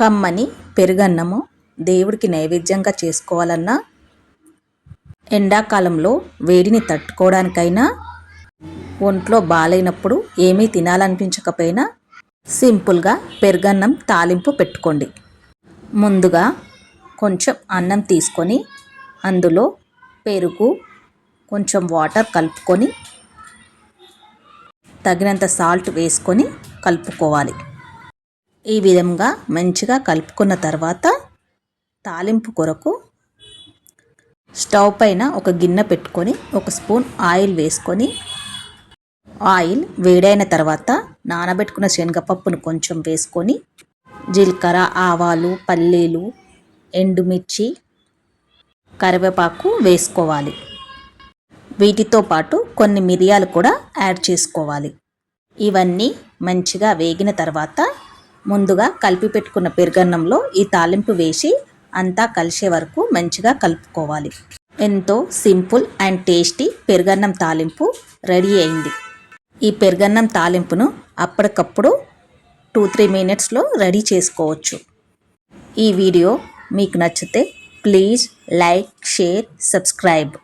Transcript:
కమ్మని పెరుగన్నము దేవుడికి నైవేద్యంగా చేసుకోవాలన్నా ఎండాకాలంలో వేడిని తట్టుకోవడానికైనా ఒంట్లో బాలైనప్పుడు ఏమీ తినాలనిపించకపోయినా సింపుల్గా పెరుగన్నం తాలింపు పెట్టుకోండి. ముందుగా కొంచెం అన్నం తీసుకొని అందులో పెరుగు కొంచెం వాటర్ కలుపుకొని తగినంత సాల్ట్ వేసుకొని కలుపుకోవాలి. ఈ విధంగా మంచిగా కలుపుకున్న తర్వాత తాలింపు కొరకు స్టవ్ పైన ఒక గిన్నె పెట్టుకొని ఒక స్పూన్ ఆయిల్ వేసుకొని ఆయిల్ వేడైన తర్వాత నానబెట్టుకున్న శనగపప్పును కొంచెం వేసుకొని జీలకర్ర ఆవాలు పల్లీలు ఎండుమిర్చి కరివేపాకు వేసుకోవాలి. వీటితో పాటు కొన్ని మిరియాలు కూడా యాడ్ చేసుకోవాలి. ఇవన్నీ మంచిగా వేగిన తర్వాత ముందుగా కలిపి పెట్టుకున్న పెరుగన్నంలో ఈ తాలింపు వేసి అంతా కలిసే వరకు మంచిగా కలుపుకోవాలి. ఎంతో సింపుల్ అండ్ టేస్టీ పెరుగన్నం తాలింపు రెడీ అయింది. ఈ పెరుగన్నం తాలింపును అప్పటికప్పుడు టూ త్రీ మినిట్స్లో రెడీ చేసుకోవచ్చు. ఈ వీడియో మీకు నచ్చితే ప్లీజ్ లైక్ షేర్ సబ్స్క్రైబ్.